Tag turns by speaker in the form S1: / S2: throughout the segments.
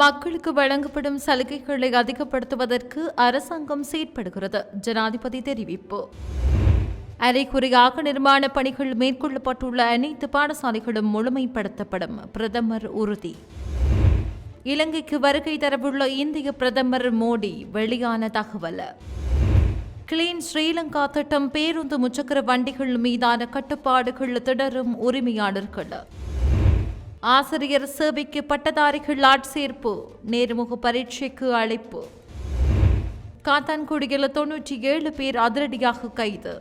S1: மக்களுக்கு வழங்கப்படும் சலுகைகளை அதிகப்படுத்துவதற்கு அரசாங்கம் செயற்படுகிறது. ஜனாதிபதி தெரிவிப்பு. அரைக்குறையாக நிர்மாண பணிகள் மேற்கொள்ளப்பட்டுள்ள அனைத்து பாடசாலைகளும் முழுமைப்படுத்தப்படும். பிரதமர் உறுதி. இலங்கைக்கு வருகை தரவுள்ள இந்திய பிரதமர் மோடி வெளியான தகவல். கிளீன் ஸ்ரீலங்கா திட்டம் பேருந்து முச்சக்கர வண்டிகள் மீதான கட்டுப்பாடுகள் தொடரும் உரிமையாளர்கள். ஆசிரியர் சேவைக்கு பட்டதாரிகள் ஆட்சேர்ப்பு நேர்முக பரீட்சைக்கு அழைப்பு. காத்தான்குடியில் தொன்னூற்றி ஏழு பேர் அதிரடியாக கைது.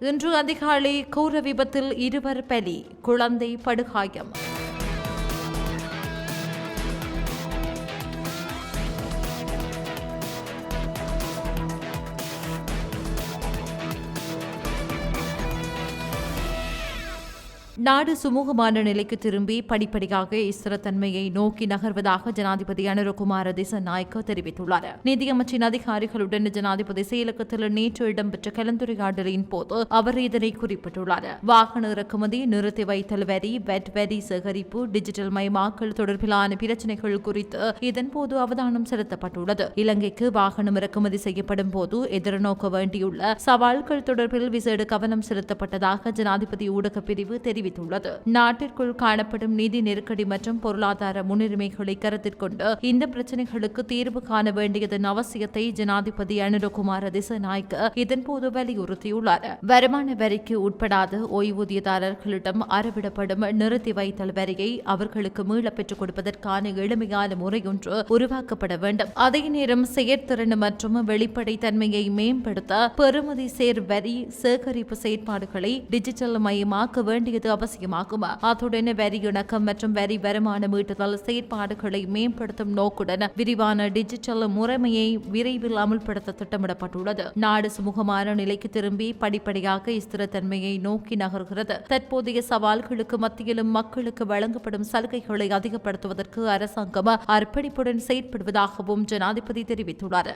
S1: இன்று அதிகாலை கௌர விபத்தில் இருவர் பலி குழந்தை படுகாயம். நாடு சுமூகமான நிலைக்கு திரும்பி படிப்படியாக ஸ்திரத்தன்மையை நோக்கி நகர்வதாக ஜனாதிபதி அனுரகுமார திசநாயக்க தெரிவித்துள்ளார். நிதியமைச்சின் அதிகாரிகளுடன் ஜனாதிபதி செயலகத்தில் நேற்று இடம்பெற்ற கலந்துரையாடலின் போது அவர் இதனை குறிப்பிட்டுள்ளார். வாகன இறக்குமதி நிறுத்தி வைத்தல் வரி வெட் வரி சேகரிப்பு டிஜிட்டல் மயமாக்கல் தொடர்பிலான பிரச்சினைகள் குறித்து இதன்போது அவதானம் செலுத்தப்பட்டுள்ளது. இலங்கைக்கு வாகனம் இறக்குமதி செய்யப்படும் போது எதிர்நோக்க வேண்டியுள்ள சவால்கள் தொடர்பில் விசேட கவனம் செலுத்தப்பட்டதாக ஜனாதிபதி ஊடக பிரிவு தெரிவித்துள்ளது. நாட்டிற்குள் காணப்படும் நிதி நெருக்கடி மற்றும் பொருளாதார முன்னுரிமைகளை கருத்தில் கொண்டு இந்த பிரச்சினைகளுக்கு தீர்வு காண வேண்டியதன் அவசியத்தை ஜனாதிபதி அனுரகுமார திசநாயக்க இதன்போது வலியுறுத்தியுள்ளார். வருமான வரிக்கு உட்படாத ஓய்வூதியதாரர்களிடம் அறவிடப்படும் நிறுத்தி வைத்தல் வரியை அவர்களுக்கு மீள பெற்றுக் கொடுப்பதற்கான எளிமையான முறையொன்று உருவாக்கப்பட வேண்டும். அதே நேரம் செயற்திறன் மற்றும் வெளிப்படைத்தன்மையை மேம்படுத்த பெறுமதி சேர் வரி சேகரிப்பு செயற்பாடுகளை டிஜிட்டல் மயமாக்க வேண்டியது அவசியமாகும்? அத்துடன் வரி இணக்கம் மற்றும் வரி வருமானம் ஈட்டுதல் செயற்பாடுகளை மேம்படுத்தும் நோக்குடன் விரிவான டிஜிட்டல் முறைமையை விரைவில் அமுல்படுத்த திட்டமிடப்பட்டுள்ளது. நாடு சுமூகமான நிலைக்கு திரும்பி படிப்படியாக ஸ்திரத்தன்மையை நோக்கி நகர்கிறது. தற்போதைய சவால்களுக்கு மத்தியிலும் மக்களுக்கு வழங்கப்படும் சலுகைகளை அதிகப்படுத்துவதற்கு அரசாங்கம் அர்ப்பணிப்புடன் செயற்படுவதாகவும் ஜனாதிபதி தெரிவித்துள்ளார்.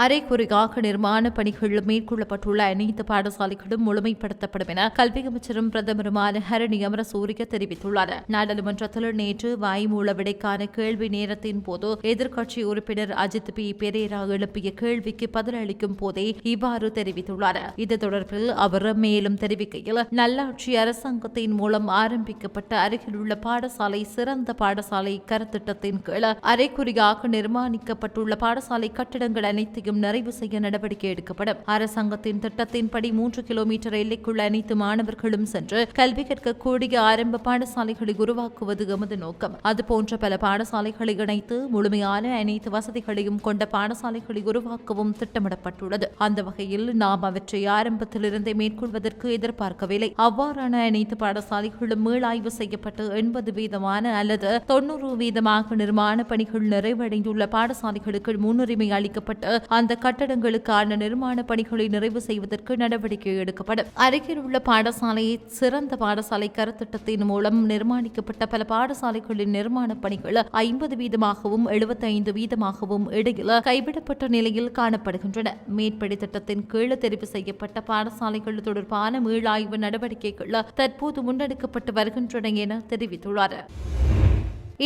S1: அரைக்குறையாக நிர்மாண பணிகள் மேற்கொள்ளப்பட்டுள்ள அனைத்து பாடசாலைகளும் முழுமைப்படுத்தப்படும் என கல்வி அமைச்சரும் பிரதமருமான ஹரணி அமரசூரிய தெரிவித்துள்ளார். நாடாளுமன்றத்தில் நேற்று வாய்மூல விடைக்கான கேள்வி நேரத்தின் போது எதிர்க்கட்சி உறுப்பினர் அஜித் பி. பெரேரா எழுப்பிய கேள்விக்கு பதிலளிக்கும் போதே இவ்வாறு தெரிவித்துள்ளார். இது தொடர்பில் அவர் மேலும் தெரிவிக்கையில் நல்லாட்சி அரசாங்கத்தின் மூலம் ஆரம்பிக்கப்பட்ட அருகிலுள்ள பாடசாலை சிறந்த பாடசாலை கருத்திட்டத்தின் கீழ் அரைக்குறையாக நிர்மாணிக்கப்பட்டுள்ள பாடசாலை கட்டிடங்கள் அனைத்து திட்டத்தையும் நிறைவு செய்ய நடவடிக்கை எடுக்கப்படும். அரசாங்கத்தின் திட்டத்தின்படி மூன்று கிலோமீட்டர் எல்லைக்குள்ள அனைத்து மாணவர்களும் சென்று கல்வி கற்கக்கூடிய ஆரம்ப பாடசாலைகளை உருவாக்குவது எமது நோக்கம். அதுபோன்ற பல பாடசாலைகளை இணைத்து முழுமையான அனைத்து வசதிகளையும் கொண்ட பாடசாலைகளை உருவாக்கவும் திட்டமிடப்பட்டுள்ளது. அந்த வகையில் நாம் அவற்றை ஆரம்பத்திலிருந்தே மேற்கொள்வதற்கு எதிர்பார்க்கவில்லை. அவ்வாறான அனைத்து பாடசாலைகளும் மீளாய்வு செய்யப்பட்டு எண்பது வீதமான அல்லது தொண்ணூறு வீதமாக நிர்மாண பணிகள் நிறைவடைந்துள்ள பாடசாலைகளுக்கு முன்னுரிமை அளிக்கப்பட்டு அந்த கட்டடங்களுக்கான நிர்மாண பணிகளை நிறைவு செய்வதற்கு நடவடிக்கை எடுக்கப்படும். அருகில் உள்ள பாடசாலையை சிறந்த பாடசாலை கருத்திட்டத்தின் மூலம் நிர்மாணிக்கப்பட்ட பல பாடசாலைகளின் நிர்மாண பணிகள் ஐம்பது வீதமாகவும் எழுபத்தைந்து வீதமாகவும் இடையில் கைவிடப்பட்ட நிலையில் காணப்படுகின்றன. மேற்படி திட்டத்தின் கீழ் தெரிவு செய்யப்பட்ட பாடசாலைகள் தொடர்பான மீளாய்வு நடவடிக்கைகள் தற்போது முன்னெடுக்கப்பட்டு வருகின்றன என தெரிவித்துள்ளார்.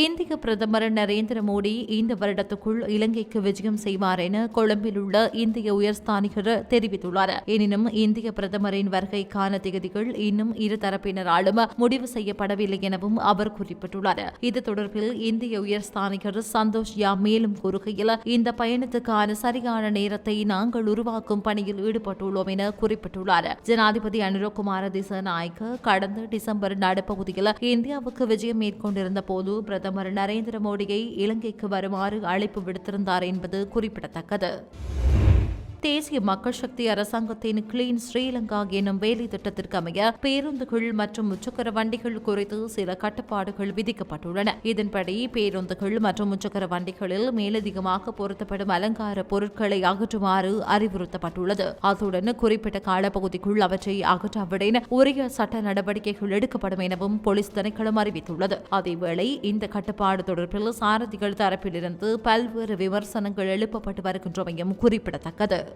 S1: இந்திய பிரதமர் நரேந்திர மோடி இந்த வருடத்துக்குள் இலங்கைக்கு விஜயம் செய்வார் என கொழும்பில் உள்ள இந்திய உயர்ஸ்தானிகர் தெரிவித்துள்ளார். எனினும் இந்திய பிரதமரின் வருகைக்கான திகதிகள் இன்னும் இரு தரப்பினராலும் முடிவு செய்யப்படவில்லை எனவும் அவர் குறிப்பிட்டுள்ளார். இது தொடர்பில் இந்திய உயர்ஸ்தானிகர் சந்தோஷ் யா மேலும் கூறுகையில் இந்த பயணத்துக்கான சரியான நேரத்தை நாங்கள் உருவாக்கும் பணியில் ஈடுபட்டுள்ளோம் என குறிப்பிட்டுள்ளார். ஜனாதிபதி அனுரகுமார திசநாயக்க கடந்த டிசம்பர் நடுப்பகுதியில் இந்தியாவுக்கு விஜயம் மேற்கொண்டிருந்த போது பிரதமர் நரேந்திர மோடியை இலங்கைக்கு வருமாறு அழைப்பு விடுத்திருந்தார் என்பது குறிப்பிடத்தக்கது. தேசிய மக்கள் சக்தி அரசாங்கத்தின் கிளீன் ஸ்ரீலங்கா எனும் வேலை திட்டத்திற்கு அமைய பேருந்துகள் மற்றும் முச்சக்கர வண்டிகள் குறித்து சில கட்டுப்பாடுகள் விதிக்கப்பட்டுள்ளன. இதன்படி பேருந்துகள் மற்றும் முச்சக்கர வண்டிகளில் மேலதிகமாக பொருத்தப்படும் அலங்கார பொருட்களை அகற்றுமாறு அறிவுறுத்தப்பட்டுள்ளது. அத்துடன் குறிப்பிட்ட காலப்பகுதிக்குள் அவற்றை அகற்றாவிடன் உரிய சட்ட நடவடிக்கைகள் எடுக்கப்படும் எனவும் போலீஸ் திணைக்களம் அறிவித்துள்ளது. அதேவேளை இந்த கட்டுப்பாடு தொடர்பில் சாரதிகள் தரப்பிலிருந்து பல்வேறு விமர்சனங்கள் எழுப்பப்பட்டு வருகின்றமையும் குறிப்பிடத்தக்கது.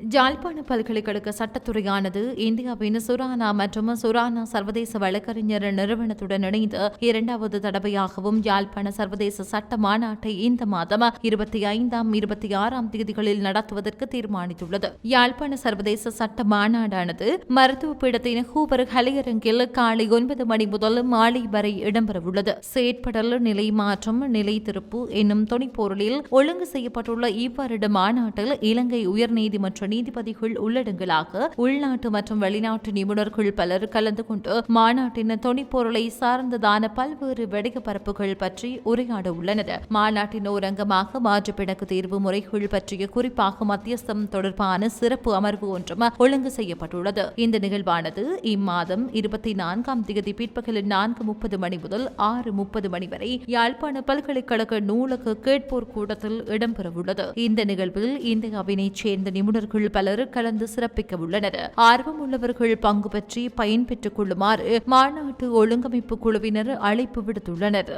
S1: ஜாழ்ப்பாண பல்கலைக்கழக சட்டத்துறையானது இந்தியாவின் சுரானா மற்றும் சுரானா சர்வதேச வழக்கறிஞர் நிறுவனத்துடன் இணைந்து இரண்டாவது தடவையாகவும் யாழ்ப்பாண சர்வதேச சட்ட மாநாட்டை இந்த மாதம் இருபத்தி ஐந்தாம் இருபத்தி ஆறாம் தேதிகளில் நடத்துவதற்கு தீர்மானித்துள்ளது. யாழ்ப்பாண சர்வதேச சட்ட மாநாடானது மருத்துவ பீடத்தின் ஹூபர் கலையரங்கில் காலை ஒன்பது மணி முதல் மாலை வரை இடம்பெறவுள்ளது. செயற்படல் நிலை மாற்றம் நிலை திருப்பு என்னும் துணைப்பொருளில் ஒழுங்கு செய்யப்பட்டுள்ள இவ்வருட மாநாட்டில் இலங்கை உயர்நீதிமன்ற நீதிபதிகள் உள்ளடங்கலாக உள்நாட்டு மற்றும் வெளிநாட்டு நிபுணர்கள் பலர் கலந்து கொண்டு மாநாட்டின் துணைப்பொருளை சார்ந்ததான பல்வேறு வெடிக பரப்புகள் பற்றி உரையாட உள்ளனர் மாநாட்டின் ஒரு அங்கமாக மாற்றுப்பிணக்கு தேர்வு முறைகள் பற்றிய குறிப்பாக மத்தியஸ்தம் தொடர்பான சிறப்பு அமர்வு ஒன்றும் ஒழுங்கு செய்யப்பட்டுள்ளது. இந்த நிகழ்வானது இம்மாதம் இருபத்தி நான்காம் தேதி பிற்பகல் நான்கு முப்பது மணி முதல் ஆறு முப்பது மணி வரை யாழ்ப்பாண பல்கலைக்கழக நூலக கேட்போர் கூட்டத்தில் இடம்பெறவுள்ளது. இந்த நிகழ்வில் இந்தியாவினைச் சேர்ந்த நிபுணர்கள் பலர் கலந்து சிறப்பிக்க உள்ளனர். ஆர்வம் உள்ளவர்கள் பங்கு பற்றி பயன்பெற்றுக் கொள்ளுமாறு மாநாட்டு ஒழுங்கமைப்பு குழுவினர் அழைப்பு விடுத்துள்ளனர்.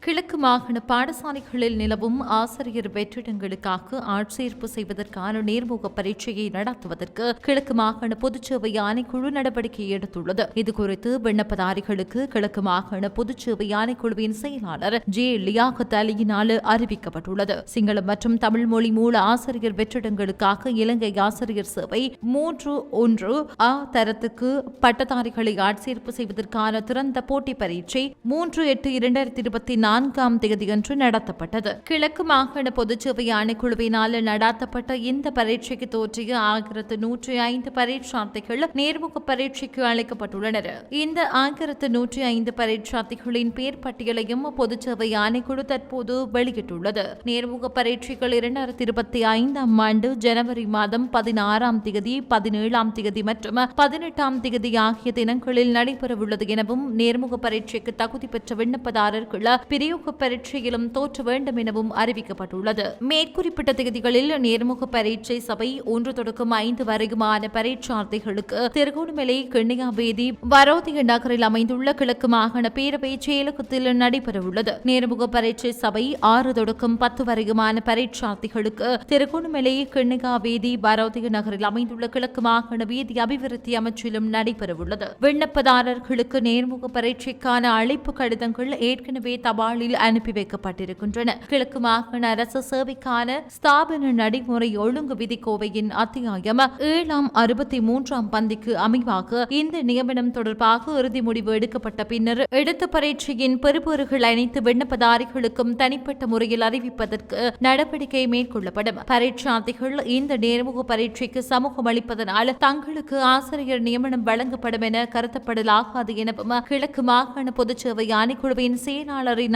S1: கிழக்கு மாகாண பாடசாலைகளில் நிலவும் ஆசிரியர் வெற்றிடங்களுக்காக ஆட்சேர்ப்பு செய்வதற்கான நேர்முக பரீட்சையை நடத்துவதற்கு கிழக்கு மாகாண பொதுச்சேவை ஆணைக்குழு நடவடிக்கை எடுத்துள்ளது. இதுகுறித்து விண்ணப்பதாரிகளுக்கு கிழக்கு மாகாண பொதுச்சேவை ஆணைக்குழுவின் செயலாளர் ஜே. லியாகத் அலியினால் அறிவிக்கப்பட்டுள்ளது. சிங்களம் மற்றும் தமிழ் மொழி மூல ஆசிரியர் வெற்றிடங்களுக்காக இலங்கை ஆசிரியர் சேவை மூன்று ஒன்று ஆ தரத்துக்கு பட்டதாரிகளை ஆட்சேர்ப்பு செய்வதற்கான திறந்த போட்டி பரீட்சை மூன்று எட்டு இரண்டாயிரத்தி இருபத்தி நான்காம் தேதியன்று நடத்தப்பட்டது. கிழக்கு மாகாண பொதுச்சேவை ஆணைக்குழுவினால் நடத்தப்பட்ட இந்த பரீட்சைக்கு தோற்றிய ஆயிரத்து நூற்றி ஐந்து பரீட்சார்த்திகள் நேர்முக பரீட்சைக்கு அழைக்கப்பட்டுள்ளனர் இந்த ஆயிரத்து நூற்றி ஐந்து பரீட்சார்த்திகளின் பேர் பட்டியலையும் பொதுச்சேவை ஆணைக்குழு தற்போது வெளியிட்டுள்ளது. நேர்முக பரீட்சைகள் இரண்டாயிரத்தி இருபத்தி ஐந்தாம் ஆண்டு ஜனவரி மாதம் பதினாறாம் தேதி பதினேழாம் தேதி மற்றும் பதினெட்டாம் தேதி ஆகிய தினங்களில் நடைபெறவுள்ளது எனவும் நேர்முக பரீட்சைக்கு தகுதி பெற்ற விண்ணப்பதாரர்கள் பிரயோக பரீட்சையிலும் தோற்ற வேண்டும் எனவும் அறிவிக்கப்பட்டுள்ளது. மேற்குறிப்பிட்ட தேதிகளில் நேர்முக பரீட்சை சபை ஒன்று தொடக்கம் ஐந்து வரையுமான பரீட்சார்த்திகளுக்கு திருகோணமலை கிண்ணியாவேதி வரோதிய நகரில் அமைந்துள்ள கிழக்கு மாகாண பேரவை செயலகத்தில் நடைபெறவுள்ளது. நேர்முக பரீட்சை சபை ஆறு தொடக்கம் பத்து வரையுமான பரீட்சார்த்திகளுக்கு திருகோணமலை கிண்ணியாவேதி வரோதிய நகரில் அமைந்துள்ள கிழக்கு மாகாண வீதி அபிவிருத்தி அமைச்சிலும் நடைபெறவுள்ளது. விண்ணப்பதாரர்களுக்கு நேர்முக பரீட்சைக்கான அழைப்பு கடிதங்கள் ஏற்கனவே தபாலில் அனுப்பி வைக்கப்பட்டிருக்கின்றன. கிழக்கு மாகாண அரசு சேவைக்கான ஸ்தாபன நடைமுறை ஒழுங்கு விதி கோவையின் அத்தியாயம் ஏழாம் அறுபத்தி மூன்றாம் பந்திக்கு அமைவாக இந்த நியமனம் தொடர்பாக இறுதி முடிவு எடுக்கப்பட்ட பின்னர் எடுத்த பரீட்சையின் பெறுபொருள்கள் அனைத்து விண்ணப்பதாரிகளுக்கும் தனிப்பட்ட முறையில் அறிவிப்பதற்கு நடவடிக்கை மேற்கொள்ளப்படும். பரீட்சார்த்திகள் இந்த நேர்முக பரீட்சைக்கு சமூகம் அளிப்பதனால் தங்களுக்கு ஆசிரியர் நியமனம் வழங்கப்படும் என கருத்தப்படலாகாது எனவும் கிழக்கு மாகாண பொதுச்சேவை ஆணைக்குழுவின் செயலாளரின்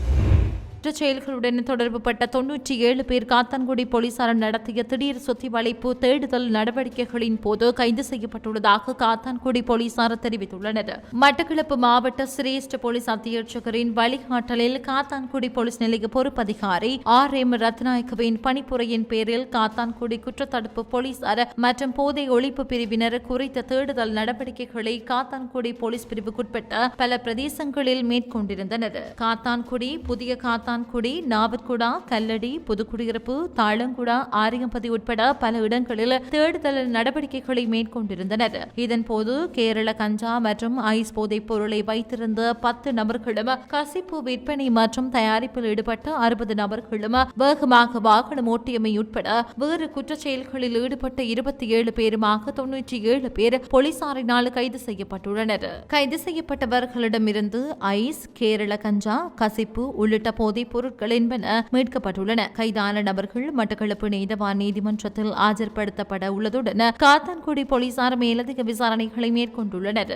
S1: குற்றச்செயல்களுடன் தொடர்புபட்ட தொன்னூற்றி ஏழு பேர் காத்தான்குடி போலீசார் நடத்திய திடீர் சொத்தி வளைப்பு தேடுதல் நடவடிக்கைகளின் போது கைது செய்யப்பட்டுள்ளதாக காத்தான்குடி போலீசார் தெரிவித்துள்ளனர். மட்டக்களப்பு மாவட்ட சிரேஷ்ட போலீஸ் அத்தியட்சகரின் வழிகாட்டலில் காத்தான்குடி போலீஸ் நிலைய பொறுப்பதிகாரி ஆர் எம் ரத்நாயக்கவின் பணிப்புரையின் பேரில் காத்தான்குடி குற்றத்தடுப்பு போலீசார் மற்றும் போதை ஒழிப்பு பிரிவினர் குறித்த தேடுதல் நடவடிக்கைகளை காத்தான்குடி போலீஸ் பிரிவுக்குட்பட்ட பல பிரதேசங்களில் மேற்கொண்டிருந்தனர். காத்தான்குடி புதிய காத்தான் காத்தான்குடி நாவற்குடா கல்லடி புதுக்குடியிருப்பு தாளங்குடா ஆரியம்பதி உட்பட பல இடங்களில் தேடுதல் நடவடிக்கைகளை மேற்கொண்டிருந்தனர். இதன்போது கேரள கஞ்சா மற்றும் ஐஸ் போதைப் பொருளை வைத்திருந்த பத்து நபர்களும் கசிப்பு விற்பனை மற்றும் தயாரிப்பில் ஈடுபட்ட அறுபது நபர்களும் வேகமாக வாகனம் ஓட்டியமை உட்பட வேறு குற்றச்செயல்களில் ஈடுபட்ட இருபத்தி ஏழு பேருமாக தொன்னூற்றி ஏழு பேர் போலீசாரினால் கைது செய்யப்பட்டுள்ளனர். கைது செய்யப்பட்டவர்களிடமிருந்து ஐஸ் கேரள கஞ்சா கசிப்பு உள்ளிட்ட போதை போதைப் பொருட்கள் என்பன மீட்கப்பட்டுள்ளன. கைதான நபர்கள் மட்டக்களப்பு நீதவான் நீதிமன்றத்தில் ஆஜர்படுத்தப்பட உள்ளதுடன் காத்தான்குடி போலீசார் மேலதிக விசாரணைகளை மேற்கொண்டுள்ளனர்.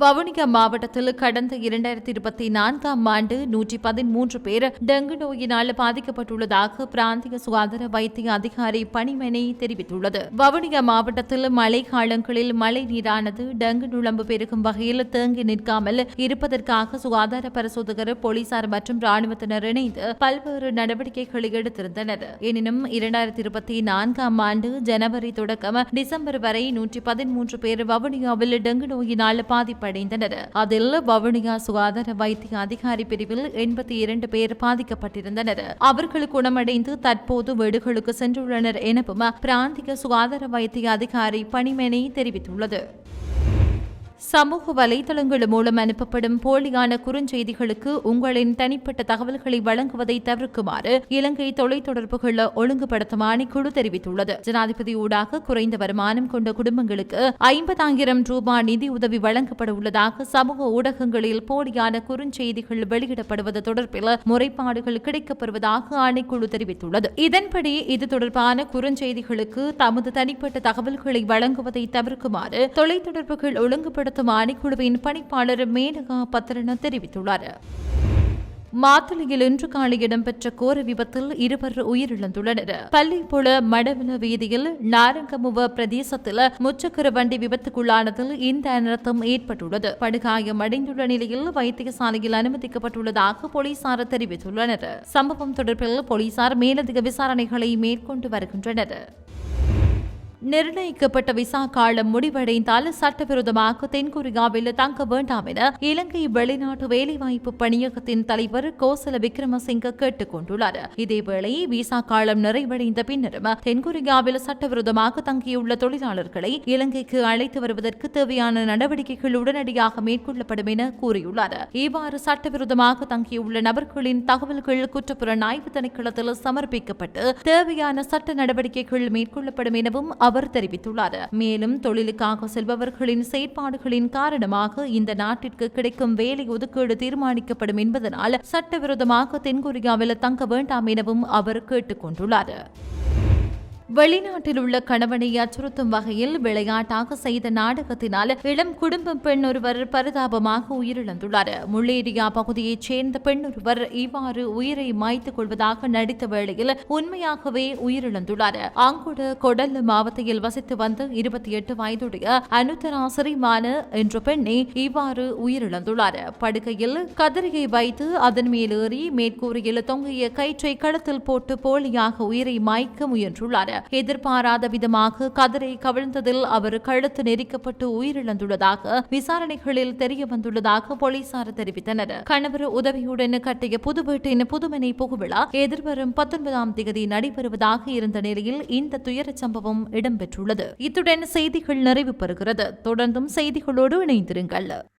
S1: வவுனியா மாவட்டத்தில் கடந்த இரண்டாயிரத்தி இருபத்தி நான்காம் ஆண்டு நூற்றி பதிமூன்று பேர் டெங்கு நோயினால் பாதிக்கப்பட்டுள்ளதாக பிராந்திய சுகாதார வைத்திய அதிகாரி பணிமனை தெரிவித்துள்ளது. வவுனியா மாவட்டத்தில் மழை காலங்களில் மழை நீரானது டெங்கு நுழம்பு பெருகும் வகையில் தேங்கி நிற்காமல் இருப்பதற்காக சுகாதார பரிசோதகர் போலீசார் மற்றும் ராணுவத்தினர் இணைந்து பல்வேறு நடவடிக்கைகளை எடுத்திருந்தனர். எனினும் இரண்டாயிரத்தி இருபத்தி நான்காம் ஆண்டு ஜனவரி தொடக்கம் டிசம்பர் வரை நூற்றி பதிமூன்று பேர் வவுனியாவில் டெங்கு நோயினால் பாதிப்படைந்தனர் அதில் வவுனியா சுகாதார வைத்திய அதிகாரி பிரிவில் எண்பத்தி இரண்டு பேர் பாதிக்கப்பட்டிருந்தனர். அவர்கள் குணமடைந்து தற்போது வீடுகளுக்கு சென்றுள்ளனர் எனவும் பிராந்திய சுகாதார வைத்திய அதிகாரி பணிமனை தெரிவித்துள்ளது. சமூக வலைதளங்கள் மூலம் அனுப்பப்படும் போலியான குறுஞ்செய்திகளுக்கு உங்களின் தனிப்பட்ட தகவல்களை வழங்குவதை தவிர்க்குமாறு இலங்கை தொலைத்தொடர்புகள் ஒழுங்குபடுத்தும் ஆணைக்குழு தெரிவித்துள்ளது. ஜனாதிபதி ஊடாக குறைந்த வருமானம் கொண்ட குடும்பங்களுக்கு ஐம்பதாயிரம் ரூபாய் நிதி உதவி வழங்கப்பட உள்ளதாக சமூக ஊடகங்களில் போலியான குறுஞ்செய்திகள் வெளியிடப்படுவது தொடர்பில் முறைப்பாடுகள் கிடைக்கப்பெறுவதாக ஆணைக்குழு தெரிவித்துள்ளது. இதன்படி இது தொடர்பான குறுஞ்செய்திகளுக்கு தமது தனிப்பட்ட தகவல்களை வழங்குவதை தவிர்க்குமாறு தொலைத்தொடர்புகள் ஒழுங்குபடுத்த நடத்தும் ஆணைக்குழுவின் பணிப்பாளர் மேனகா பத்திரன தெரிவித்துள்ளார். மாத்தளையில் இன்று காலை இடம்பெற்ற கோர விபத்தில் இருவர் உயிரிழந்துள்ளனர். பள்ளிப்புல மடவில வீதியில் நாரங்கமுவ பிரதேசத்தில் முச்சக்கர வண்டி விபத்துக்குள்ளானதில் இந்த அனர்த்தம் ஏற்பட்டுள்ளது. படுகாயம் அடைந்துள்ள நிலையில் வைத்தியசாலையில் அனுமதிக்கப்பட்டுள்ளதாக போலீசார் தெரிவித்துள்ளனர். சம்பவம் தொடர்பில் போலீசார் மேலதிக விசாரணைகளை மேற்கொண்டு வருகின்றனர். நிர்ணயிக்கப்பட்ட விசா காலம் முடிவடைந்தால் சட்டவிரோதமாக தென்கொரியாவில் தங்க வேண்டாம் என இலங்கை வெளிநாட்டு வேலைவாய்ப்பு பணியகத்தின் தலைவர் கோசல விக்ரமசிங்க கேட்டுக் கொண்டுள்ளார். இதேவேளை விசா காலம் நிறைவடைந்த பின்னரும் தென்கொரியாவில் சட்டவிரோதமாக தங்கியுள்ள தொழிலாளர்களை இலங்கைக்கு அழைத்து வருவதற்கு தேவையான நடவடிக்கைகள் உடனடியாக மேற்கொள்ளப்படும் என கூறியுள்ளார். இவ்வாறு சட்டவிரோதமாக தங்கியுள்ள நபர்களின் தகவல்கள் குற்றப்புற ஆய்வு திணைக்களத்தில் சமர்ப்பிக்கப்பட்டு தேவையான சட்ட நடவடிக்கைகள் மேற்கொள்ளப்படும் எனவும் அவர் தெரிவித்துள்ளார். மேலும் தொழிலுக்காக செல்பவர்களின் செயற்பாடுகளின் காரணமாக இந்த நாட்டிற்கு கிடைக்கும் வேலை ஒதுக்கீடு தீர்மானிக்கப்படும் என்பதனால் சட்டவிரோதமாக தென்கொரியாவில் தங்க வேண்டாம் எனவும் அவர் கேட்டுக் கொண்டுள்ளார். வெளிநாட்டில் உள்ள கணவனை அச்சுறுத்தும் வகையில் விளையாட்டாக செய்த நாடகத்தினால் இளம் குடும்ப பெண் ஒருவர் பரிதாபமாக உயிரிழந்துள்ளார். முள்ளேரியா பகுதியைச் சேர்ந்த பெண் ஒருவர் இவ்வாறு உயிரை மாய்த்துக் கொள்வதாக நடித்த வேளையில் உண்மையாகவே உயிரிழந்துள்ளார். ஆங்குட கொடல் மாவட்டத்தில் வசித்து வந்த இருபத்தி எட்டு வயதுடைய அனுத்தராசிரிமான என்ற பெண்ணை இவ்வாறு உயிரிழந்துள்ளார். படுக்கையில் கதிரியை வைத்து அதன் மேலேறி மேற்கூரையில் தொங்கிய கயிற்றை களத்தில் போட்டு போலியாக உயிரை மாய்க்க முயன்றுள்ளார். எதிர்பாராத விதமாக கதிரை கவிழ்ந்ததில் அவர் கழுத்து நெரிக்கப்பட்டு உயிரிழந்துள்ளதாக விசாரணைகளில் தெரிய வந்துள்ளதாக போலீசார் தெரிவித்தனர். கணவர் உதவியுடன் கட்டிய புது வீட்டின் புதுமனை புகுவிழா எதிர்வரும் பத்தொன்பதாம் தேதி நடைபெறுவதாக இருந்த நிலையில் இந்த துயரச் சம்பவம் இடம்பெற்றுள்ளது. இத்துடன் செய்திகள் நிறைவு பெறுகிறது தொடர்ந்தும் செய்திகளோடு இணைந்திருங்கள்.